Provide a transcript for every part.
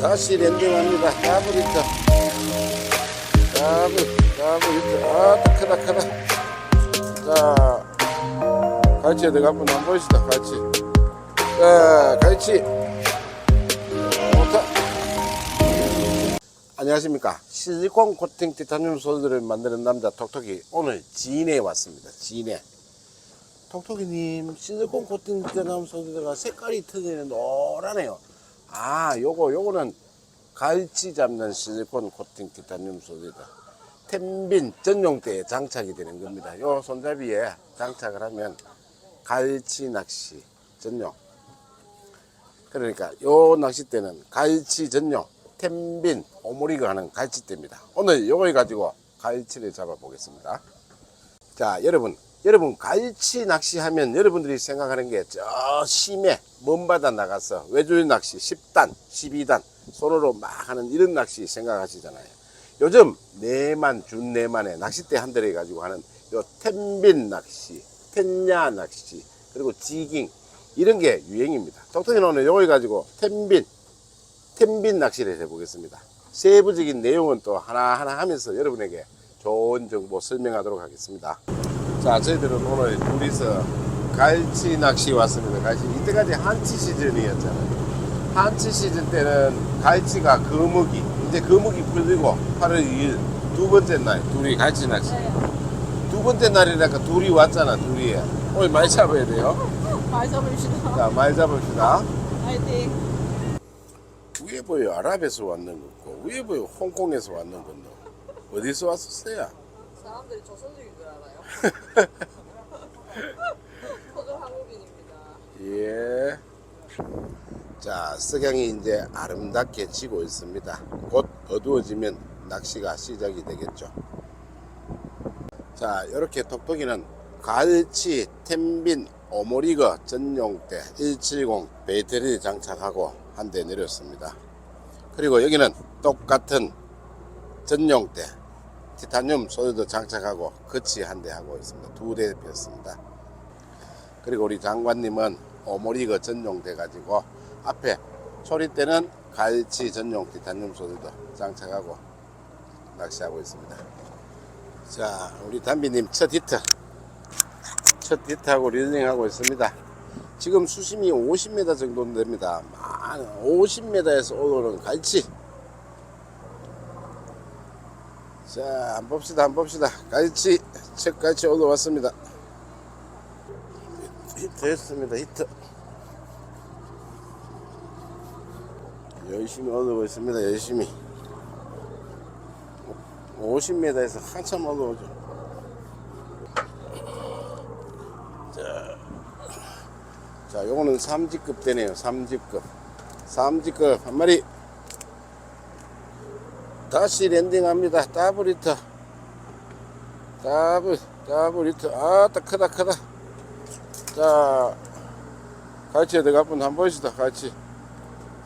다시 랜딩합니다. 더블 히터. 더블, 더블 히터. 아, 딱 크다, 크다. 자, 갈치에 들어가 한번 한번 보시다, 갈치. 자, 갈치. 좋다. 안녕하십니까. 실리콘 코팅 티타늄 소드를 만드는 남자 톡톡이 오늘 진해에 왔습니다. 진해. 톡톡이님 실리콘 코팅 티타늄 소드가 색깔이 틀리네 노란해요. 아 요거 요거는 갈치 잡는 실리콘 코팅 티타늄 소드다. 텐빈 전용대에 장착이 되는 겁니다. 요 손잡이에 장착을 하면 갈치 낚시 전용. 그러니까 요 낚싯대는 갈치 전용 텐빈 오모리가 하는 갈치대입니다. 오늘 요걸 가지고 갈치를 잡아 보겠습니다. 자, 여러분, 여러분 갈치 낚시하면 여러분들이 생각하는 게 저 심해 먼 바다 나가서 외줄 낚시 10단, 12단 손으로 막 하는 이런 낚시 생각하시잖아요. 요즘 네만 준 네만에 낚싯대 한 대를 가지고 하는 요 텐빈 낚시, 텐야 낚시, 그리고 지깅 이런 게 유행입니다. 톡톡이는 오늘 요걸 가지고 텐빈 텐빈 낚시를 해보겠습니다. 세부적인 내용은 또 하나하나 하면서 여러분에게 좋은 정보 설명하도록 하겠습니다. 자, 저희들은 오늘 둘이서 갈치 낚시 왔습니다. 갈치. 이때까지 한치 시즌이었잖아요. 한치 시즌 때는 갈치가 거북이, 이제 거북이 풀리고 8월 2일 두 번째 날 둘이 갈치 낚시. 두 번째 날이니까 둘이 왔잖아, 둘이. 오늘 많이 잡아야 돼요. 많이 잡으시다. 자, 많이 잡읍시다. 화이팅. 위에 보여 아랍에서 왔는 거고 위에 보여 홍콩에서 왔는 건너 어디서 왔었어요? 사람들이 조선족인 줄 알아요. 저도 한국인입니다. 예. 자, 석양이 이제 아름답게 지고 있습니다. 곧 어두워지면 낚시가 시작이 되겠죠. 자, 이렇게 톡톡이는 갈치, 텐빈, 오모리거 전용대 170 배터리 장착하고 한 대 내렸습니다. 그리고 여기는 똑같은 전용대 티타늄 소유도 장착하고 거치 한 대 하고 있습니다. 두대 폈습니다. 그리고 우리 장관님은 오모리거 전용 돼 가지고 앞에 초리대는 갈치 전용 티타늄 소리도 장착하고 낚시하고 있습니다. 자, 우리 담비님 첫 히트. 첫 히트하고 릴링하고 있습니다. 지금 수심이 50m 정도 됩니다. 많은 50m에서 올라오는 갈치. 자, 한번 봅시다. 한번 봅시다. 갈치, 첫 갈치 올라왔습니다. 히트 했습니다. 히트. 열심히 얻어고 있습니다. 열심히. 50m에서 한참 얻어오죠. 자, 자, 요거는 3지급 되네요. 3지급. 3지급 한 마리. 다시 랜딩합니다. 더블 히트. 더블, 더블 히트. 아, 딱 크다, 크다. 자, 갈치에 들어가 분 한번 보시다, 갈치.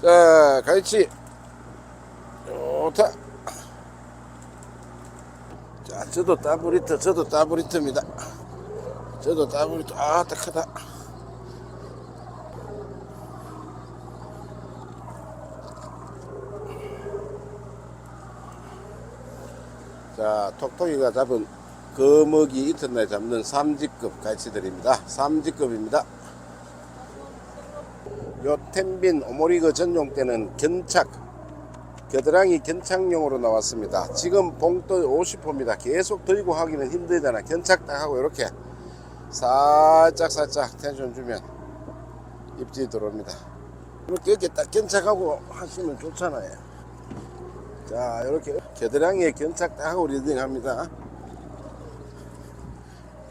자, 갈치. 좋다. 자, 저도 더블리터, 저도 더블리터입니다. 저도 더블리터. 아, 딱 크다. 자, 톡톡이가 잡은 거먹이 이튿날 잡는 3지급 갈치들입니다. 3지급입니다. 요 텐빈 오모리그 전용 때는 견착 겨드랑이 견착용으로 나왔습니다. 지금 봉돌 50호입니다. 계속 들고 하기는 힘들잖아. 견착 딱 하고 이렇게 살짝 살짝 텐션 주면 입질이 들어옵니다. 이렇게 이렇게 딱 견착하고 하시면 좋잖아요. 자 이렇게 겨드랑이에 견착 딱 하고 리딩 합니다.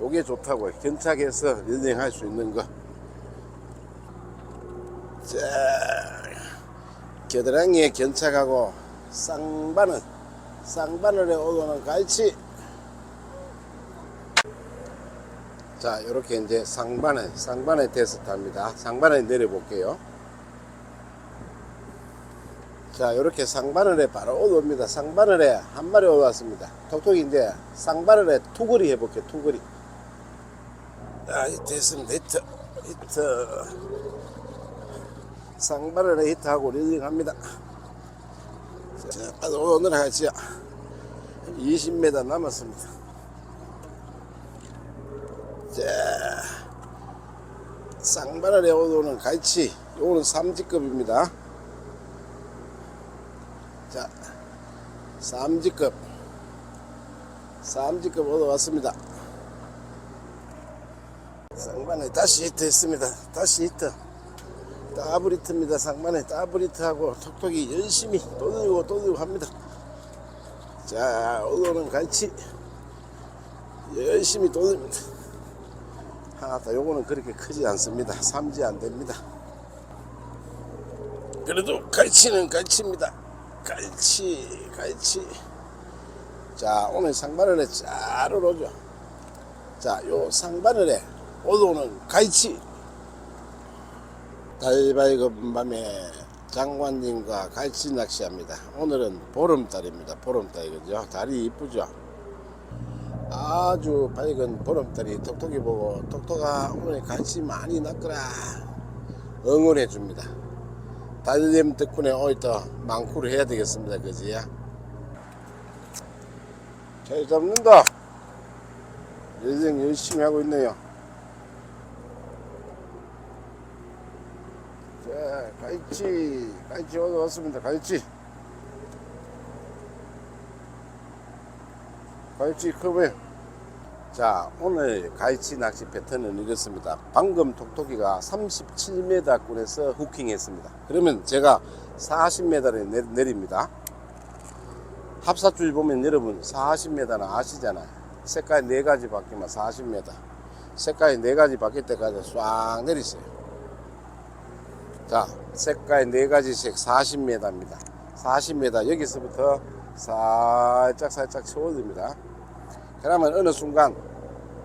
요게 좋다고요. 견착해서 리딩 할 수 있는 거. 자, 겨드랑이에 견착하고 쌍바늘, 쌍바늘에 올라오는 갈치. 자, 이렇게 이제 쌍바늘, 쌍바늘 테스트 합니다. 쌍바늘 내려 볼게요. 자, 이렇게 쌍바늘에 바로 올라옵니다. 쌍바늘에 한 마리 올라왔습니다. 톡톡이 이제 쌍바늘에 투거리 해볼게요. 투거리. 자, 히트 했습니다. 히트. 히트. 쌍바늘에 히트하고 릴링합니다. 자, 오늘 같이 20m 남았습니다. 자, 쌍바늘에 오는 갈치, 요거는 3지급입니다. 자, 3지급, 3지급 얻어왔습니다. 쌍바늘 다시 히트 했습니다. 다시 히트. 더블 히트입니다. 상반에 더블 히트하고 톡톡이 열심히 떠들고 떠들고 합니다. 자, 오늘은 갈치 열심히 떠듭니다. 하나다 요거는 그렇게 크지 않습니다. 삼지 안 됩니다. 그래도 갈치는 갈치입니다. 갈치, 갈치. 자, 오늘 상바늘에 잘 오르죠. 자, 요 상바늘에 오도는 갈치. 달밝은 밤에 장관님과 갈치 낚시합니다. 오늘은 보름달입니다. 보름달 그죠? 달이 이쁘죠? 아주 밝은 보름달이 톡톡이 보고 톡톡아 오늘 갈치 많이 낚거라 응원해 줍니다. 달님 덕분에 오늘 또 망쿠를 해야 되겠습니다. 그지야? 잘 잡는다. 예정 열심히 하고 있네요. 자, 갈치, 갈치 얻어왔습니다. 갈치. 갈치 컵에. 자, 오늘 갈치 낚시 패턴은 이렇습니다. 방금 톡톡이가 37m권에서 후킹 했습니다. 그러면 제가 40m를 내, 내립니다. 합사줄 보면 여러분 40m는 아시잖아요. 색깔 네 가지 바뀌면 40m. 색깔이 네 가지 바뀔 때까지 싹 내리세요. 자, 색깔 네 가지씩 40m입니다. 40m 여기서부터 살짝 살짝 채워집니다. 그러면 어느 순간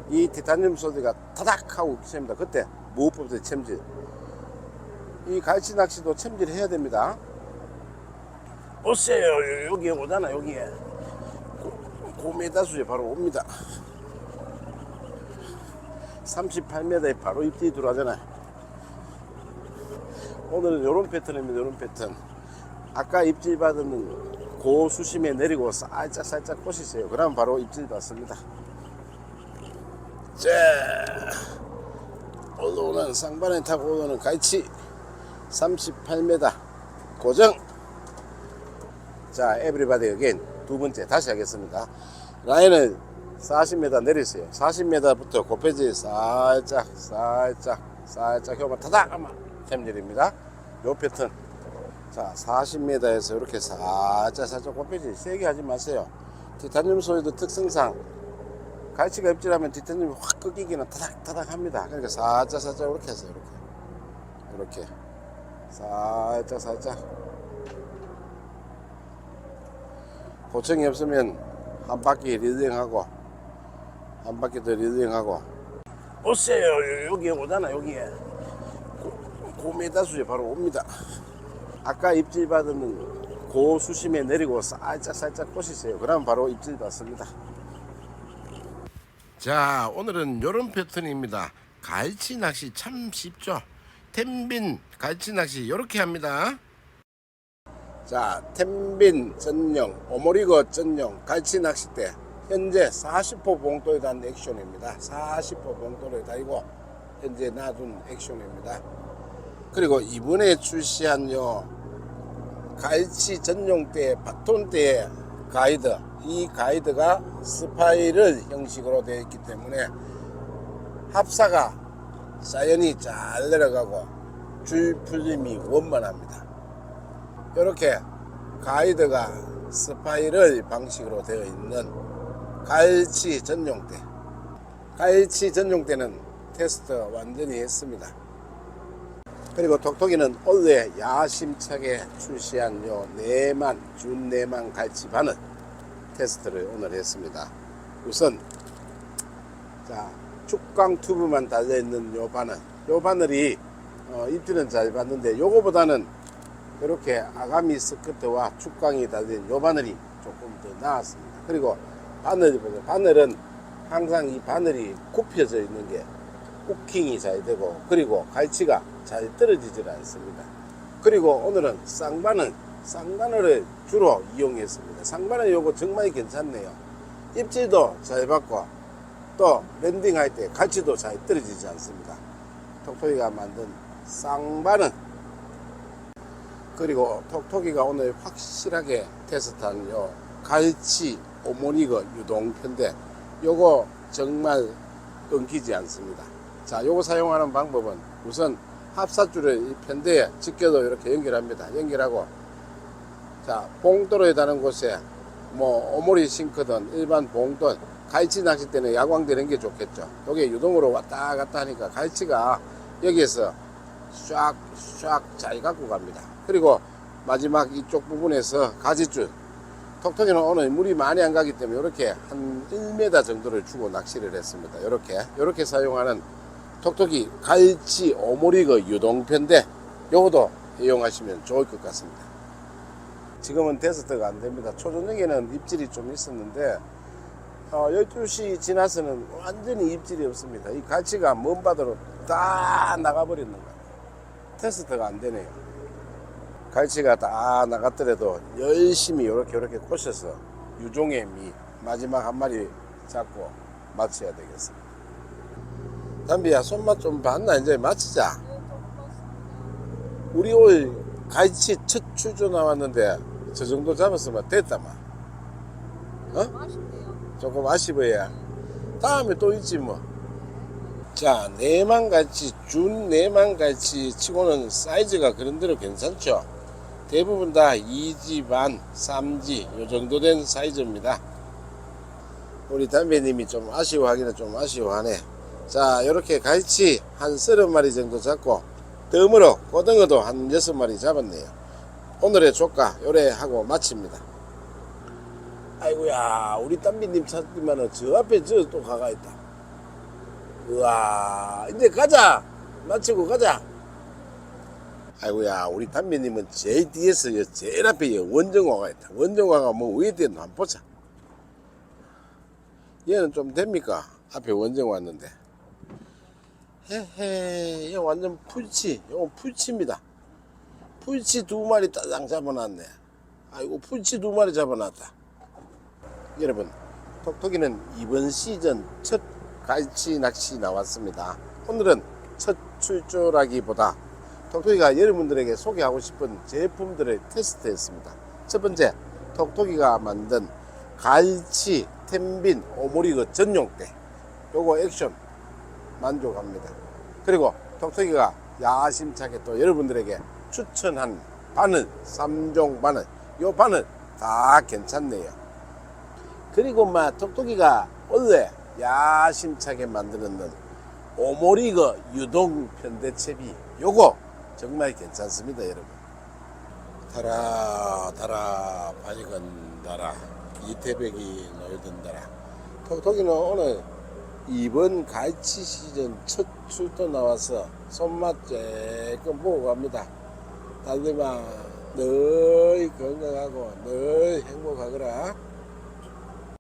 이 티타늄 소리가 타닥 하고 칩니다. 그때 무엇보다 챔질. 이 갈치 낚시도 챔질 해야 됩니다. 오세요. 여기 오잖아, 여기에. 고메다수에 바로 옵니다. 38m에 바로 입질이 들어가잖아요. 오늘은 이런 패턴입니다. 이런 패턴. 아까 입질 받으면 고수심에 내리고 살짝 살짝 꼬시세요. 그럼 바로 입질 받습니다. 자, 올라오는 쌍반에 타고 올라오는 갈치 38m 고정. 자, 에브리바디 어게인 두 번째 다시 하겠습니다. 라인을 40m 내리세요. 40m부터 고페지 살짝 살짝 살짝 혀만 타닥 하면 템질입니다. 요 패턴. 자, 40m에서 이렇게 살짝 살짝 고페지. 세게 하지 마세요. 티타늄 소리도 특성상 갈치가 입질하면 티타늄이 확 꺾이기는 타닥 타닥 합니다. 그러니까 살짝 살짝 이렇게 해서 이렇게. 이렇게. 살짝 살짝. 고청이 없으면 한 바퀴 리딩하고 한 바퀴 더 리딩하고. 오세요. 여기 오잖아 여기에. 고메다수에 바로 옵니다 아까 입질 받으면 고수심에 내리고 살짝 살짝 꼬시세요. 그럼 바로 입질 받습니다. 자 오늘은 요런 패턴입니다. 갈치 낚시 참 쉽죠? 텐빈 갈치 낚시 요렇게 합니다. 자, 텐빈 전용, 오모리거 전용 갈치 낚싯대 현재 40호 봉도에 단 액션입니다. 40호 봉도를 달고 현재 놔둔 액션입니다. 그리고 이번에 출시한 요 갈치 전용대 바톤대 가이드. 이 가이드가 스파이럴 형식으로 되어 있기 때문에 합사가 사연이 잘 내려가고 줄 풀림이 원만합니다. 이렇게 가이드가 스파이럴 방식으로 되어 있는 갈치 전용대. 갈치 전용대는 테스트 완전히 했습니다 그리고 톡톡이는 올해 야심차게 출시한 요 네만 준 네만 갈치 바늘 테스트를 오늘 했습니다 우선 자 축광 튜브만 달려 있는 요 바늘 요 바늘이 어, 입질은 잘 받는데 요거보다는 이렇게 아가미 스커트와 축광이 달린 요 바늘이 조금 더 나았습니다. 그리고 바늘 보세요. 바늘은 항상 이 바늘이 굽혀져 있는 게 후킹이 잘 되고 그리고 갈치가 잘 떨어지질 않습니다. 그리고 오늘은 쌍바늘 쌍바늘을 주로 이용했습니다. 쌍바늘 요거 정말 괜찮네요. 입질도 잘 받고 또 랜딩할 때 갈치도 잘 떨어지지 않습니다. 톡톡이가 만든 쌍바늘 그리고 톡톡이가 오늘 확실하게 테스트한 요 갈치 오모니거 유동편대 요거 정말 끊기지 않습니다. 자, 요거 사용하는 방법은 우선 합사줄을 이 편대에 직겨도 이렇게 연결합니다. 연결하고 자, 봉도로에 다는 곳에 뭐 오모리 싱크든 일반 봉든 갈치 낚싯대는 야광되는 게 좋겠죠. 요게 유동으로 왔다 갔다 하니까 갈치가 여기에서 샥샥 잘 갖고 갑니다. 그리고 마지막 이쪽 부분에서 가지줄 톡톡이는 오늘 물이 많이 안 가기 때문에 이렇게 한 1m 정도를 주고 낚시를 했습니다. 이렇게 이렇게 사용하는 톡톡이 갈치 오모리그 유동편대 요것도 이용하시면 좋을 것 같습니다. 지금은 테스트가 안 됩니다. 초저녁에는 입질이 좀 있었는데 어, 12시 지나서는 완전히 입질이 없습니다. 이 갈치가 먼 바다로 다 나가버리는 거예요. 테스트가 안 되네요. 갈치가 다 나갔더라도 열심히 이렇게 이렇게 꼬셔서 유종의 미 마지막 한 마리 잡고 마쳐야 되겠습니다. 담비야 손맛 좀 봤나 이제 마치자. 우리 올 갈치 첫 출조 나왔는데 저 정도 잡았으면 됐다마. 어? 조금 아쉬워야 다음에 또 있지 뭐. 자, 내만갈치, 준 내만갈치 치고는 사이즈가 그런대로 괜찮죠? 대부분 다 2지 반, 3지 요 정도 된 사이즈입니다. 우리 담배님이 좀 아쉬워하기는 좀 아쉬워하네. 자, 요렇게 갈치 한 30마리 정도 잡고 덤으로 고등어도 한 6마리 잡았네요. 오늘의 조가 요래 하고 마칩니다. 아이고야 우리 담비님 찾기만은 저 앞에 저 또 가가 있다. 우와 이제 가자. 마치고 가자. 아이고야 우리 담비님은 제일 뒤에서 여 제일 앞에 여 원정화가 있다. 원정화가 뭐왜 됐나 한번 보자. 얘는 좀 됩니까? 앞에 원정 왔는데 헤헤 이거 완전 풀치. 이거 풀치입니다. 풀치 두 마리 따장 잡아놨네. 아이고 풀치 두 마리 잡아놨다. 여러분 톡톡이는 이번 시즌 첫 갈치 낚시 나왔습니다. 오늘은 첫 출조라기보다 톡톡이가 여러분들에게 소개하고 싶은 제품들을 테스트했습니다. 첫 번째 톡톡이가 만든 갈치 텐빈 오모리그 전용대. 요거 액션 만족합니다 그리고 톡톡이가 야심차게 또 여러분들에게 추천한 바늘 3종 바늘 요 바늘 다 괜찮네요. 그리고 막 톡톡이가 원래 야심차게 만드는 오모리거 유동 편대채비 요거 정말 괜찮습니다 여러분. 달아 달아 밝은 달아 이태백이 놀던 달아. 톡톡이는 오늘 이번 갈치 시즌 첫 출도 나와서 손맛 조금 보고 갑니다. 달들마 늘 건강하고 늘 행복하거라